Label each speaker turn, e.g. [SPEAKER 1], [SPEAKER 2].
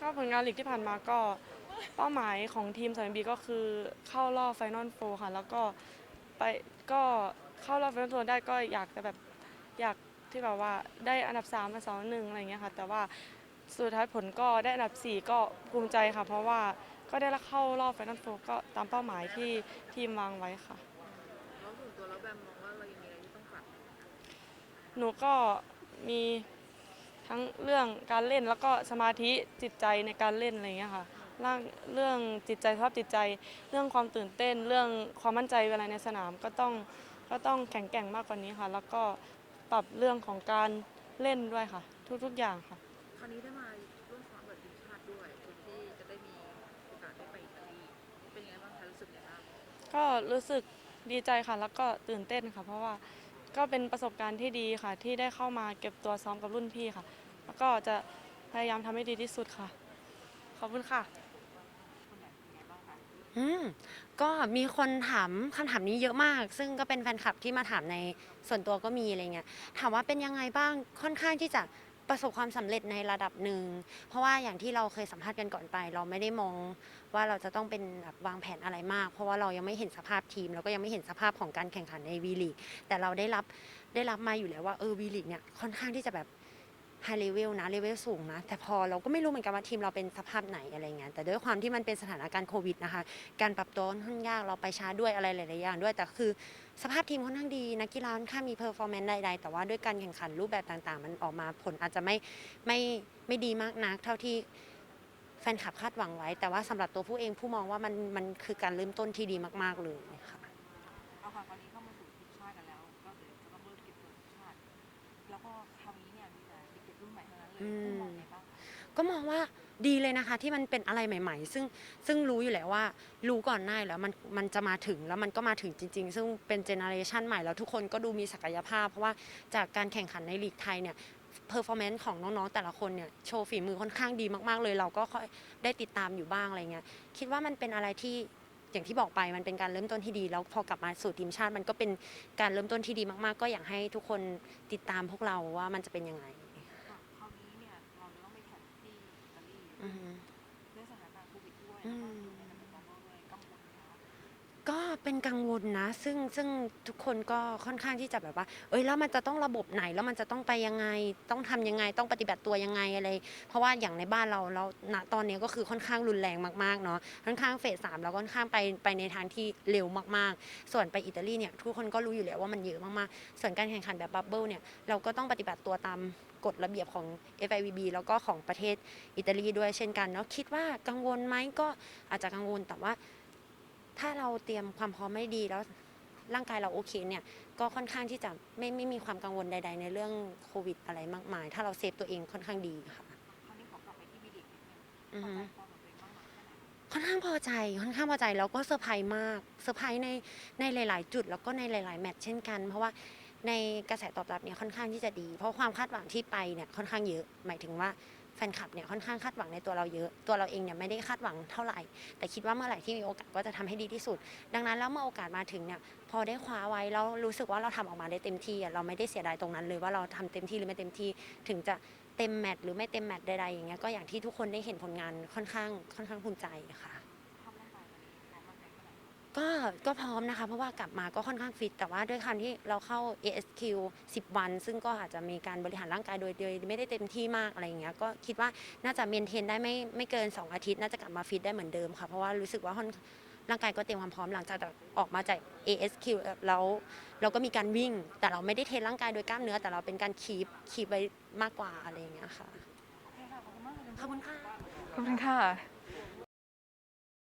[SPEAKER 1] ก็ผลงานลีกที่ผ่านมาก็เป้าหมายของทีมสามบีก็คือเข้ารอบไฟนอลโฟค่ะ แล้วก็ไปก็เข้ารอบไฟนอลโฟได้ก็อยากจะแบบอยากที่แบบว่าได้อันดับ3มาสองหนึ่งอะไรอย่างเงี้ยค่ะ แต่ว่าสุดท้ายผลก็ได้อันดับ 4 ก็ภูมิใจค่ะ เพราะว่าก็ได้เข้ารอบไฟนอลโฟก็ตามเป้าหมายที่ทีมวางไว้ค่ะ
[SPEAKER 2] แล้วส่วนตัวแล้วแบมมองว่าเรายังมีอะไรที่ต้องปรับ
[SPEAKER 1] หนูก็มี ทั้งเรื่องการเล่นแล้วก็สมาธิจิตใจในการเล่นอะไรอย่างเงี้ยค่ะร่างเรื่องจิตใจสภาพจิตใจ เรื่องความตื่นเต้น เรื่องความมั่นใจเวลาในสนามก็ต้องก็ต้องแข็งแกร่งมากกว่านี้ค่ะ แล้วก็ปรับเรื่องของการเล่นด้วยค่ะ ทุกๆอย่างค่ะ
[SPEAKER 2] คราวนี้ได้มาร่วมซ้อมกับทีมชาติด้วยเพื่อที่จะได้มีโอกาสได้ไปอิตาลีเป็นยังไงบ้างคะรู้สึกยังไงบ้าง
[SPEAKER 1] ก็รู้สึกดีใจค่ะ แล้วก็ตื่นเต้นค่ะ เพราะว่า ก็เป็นประสบการณ์ที่ดีค่ะ ที่ได้เข้ามาเก็บตัวซ้อมกับรุ่นพี่ค่ะ แล้วก็จะพยายามทำให้ดีที่สุดค่ะ ขอบคุณค่ะ
[SPEAKER 3] อืมก็มีคนถามคำถามนี้เยอะมาก ซึ่งก็เป็นแฟนคลับที่มาถามในส่วนตัวก็มีอะไรเงี้ยถามว่าเป็นยังไงบ้างค่อนข้างที่จะ ประสบความสำเร็จในระดับหนึ่ง เพราะว่าอย่างที่เราเคยสัมภาษณ์กันก่อนไป เราไม่ได้มองว่าเราจะต้องเป็นแบบวางแผนอะไรมาก เพราะว่าเรายังไม่เห็นสภาพทีม แล้วก็ยังไม่เห็นสภาพของการแข่งขันในวีลีกแต่เราได้รับได้รับมาอยู่แล้วว่าเออวีลีกเนี่ยค่อนข้างที่จะแบบ ไฮเลเวลนะเลเวลสูงนะ แต่พอเราก็ไม่รู้เหมือนกันว่าทีมเราเป็นสภาพไหนอะไรเงี้ยแต่ด้วยความที่มันเป็นสถานการณ์โควิดนะคะ การปรับตัวค่อนข้างยากเราไปช้าด้วยอะไรหลายๆอย่างด้วย แต่คือสภาพทีมค่อนข้างดีนักกีฬาค่อนข้างมีเพอร์ฟอร์แมนซ์ใดๆแต่ว่าด้วยการแข่งขันรูปแบบต่างๆ มันออกมาผลอาจจะไม่ไม่ไม่ดีมากนัก เท่าที่แฟนคลับคาดหวังไว้ แต่ว่าสำหรับตัวผู้เองผู้มองว่ามันมันคือการเริ่มต้นที่ดีมากๆเลยค่ะ
[SPEAKER 2] อืม ก็ม
[SPEAKER 3] อ
[SPEAKER 2] ง
[SPEAKER 3] ว่าดีเลยนะคะที่มันเป็นอะไรใหม่ ๆ ซึ่งซึ่งรู้อยู่แล้วว่า รู้ก่อนหน้าอยู่แล้วมันมันจะมาถึงแล้วมันก็มาถึงจริง ๆ ซึ่งเป็นเจเนอเรชันใหม่แล้วทุกคนก็ดูมีศักยภาพ เพราะว่าจากการแข่งขันในลีกไทยเนี่ยเพอร์ฟอร์แมนซ์ของน้อง ๆ แต่ละคนเนี่ย โชว์ฝีมือค่อนข้างดีมาก ๆ เลย เราก็ค่อยได้ติดตามอยู่บ้างอะไรเงี้ยคิดว่ามันเป็นอะไรที่อย่างที่บอกไปมันเป็นการเริ่มต้นที่ดี แล้วพอกลับมาสู่ทีมชาติมันก็เป็นการเริ่มต้นที่ดีมาก ๆ ก็อยากให้ทุกคนติดตามพวกเราว่ามันจะเป็นยังไง
[SPEAKER 2] ค่ะคราวนี้เนี่ยเราจะต้องไปแข่งที่ อิตาลี
[SPEAKER 3] อือฮึ
[SPEAKER 2] ด้วยสถานการณ์โควิดด้วยแล้วก็อยู่ในระบบของเราด้วยกังวลไหมคะ
[SPEAKER 3] ก็เป็นกังวลนะ ซึ่งซึ่งทุกคนก็ค่อนข้างที่จะแบบว่า เอ้ยแล้วมันจะต้องระบบไหนแล้วมันจะต้องไปยังไง ต้องทำยังไงต้องปฏิบัติตัวยังไงอะไร เพราะว่าอย่างในบ้านเราเราณตอนนี้ก็คือค่อนข้างรุนแรงมากๆเนาะค่อนข้างเฟสสามเราค่อนข้างไปไปในทางที่เร็วมากๆ ส่วนไปอิตาลีเนี่ยทุกคนก็รู้อยู่แล้วว่ามันเยอะมากๆ ส่วนการแข่งขันแบบบับเบิลเนี่ยเราก็ต้องปฏิบัติตัวตาม กฎระเบียบของ FIVB แล้วก็ของประเทศอิตาลีด้วยเช่นกันเนาะคิดว่ากังวลไหมก็อาจจะกังวลแต่ว่า ถ้าเราเตรียมความพร้อมไม่ดีแล้วร่างกายเราโอเคเนี่ยก็ค่อนข้างที่จะไม่ไม่มีความกังวลใด ๆ ในเรื่องโควิดอะไรมากมาย ถ้าเราเซฟตัวเองค่อนข้างดีค่ะ
[SPEAKER 2] คราวนี้ขอกลับไปที่บีดิกนิดนึง
[SPEAKER 3] อือ
[SPEAKER 2] พอ
[SPEAKER 3] ฮึ
[SPEAKER 2] ใจความของตัวเองบ้างไหมแค่ไหน
[SPEAKER 3] ค่อนข้างพอใจค่อนข้างพอใจแล้วก็เซอร์ไพรส์มากเซอร์ไพรส์ในในหลาย ๆ จุดแล้วก็ในหลาย ๆ แมตช์เช่นกัน เพราะว่า ในกระแสตอบรับเนี่ยค่อนข้างที่จะดี เพราะความคาดหวังที่ไปเนี่ยค่อนข้างเยอะ หมายถึงว่าแฟนคลับเนี่ยค่อนข้างคาดหวังในตัวเราเยอะ ตัวเราเองเนี่ยไม่ได้คาดหวังเท่าไหร่ แต่คิดว่าเมื่อไหร่ที่มีโอกาสก็จะทำให้ดีที่สุด ดังนั้นแล้วเมื่อโอกาสมาถึงเนี่ยพอได้คว้าไว้แล้วรู้สึกว่าเราทำออกมาได้เต็มที่เราไม่ได้เสียดายตรงนั้นเลยว่าเราทำเต็มที่หรือไม่เต็มที่ ถึงจะเต็มแมตช์หรือไม่เต็มแมตช์ใดๆอย่างเงี้ยก็อย่างที่ทุกคนได้เห็นผลงานค่อนข้างค่อนข้างภูมิใจค่ะ ก็ก็พร้อมนะคะ เพราะว่ากลับมาก็ค่อนข้างฟิต แต่ว่าด้วยการที่เราเข้า ASQ 10 วัน ซึ่งก็อาจจะมีการบริหารร่างกายโดยโดยไม่ได้เต็มที่มากอะไรอย่างเงี้ยก็คิดว่าน่าจะเมนเทนได้ไม่ไม่เกิน 2 อาทิตย์ น่าจะกลับมาฟิตได้เหมือนเดิมค่ะ เพราะว่ารู้สึกว่าค่อนร่างกายก็เตรียมความพร้อมหลังจากออกมาจาก ASQ แล้วเราก็มีการวิ่ง แต่เราไม่ได้เทรนร่างกายโดยกล้ามเนื้อ แต่เราเป็นการคีบคีบไว้มากกว่าอะไรอย่างเงี้ยค่ะ
[SPEAKER 2] โอเคค่ะขอบคุณมากเลย
[SPEAKER 3] ขอบคุณค่ะ
[SPEAKER 2] ขอบคุณค่ะ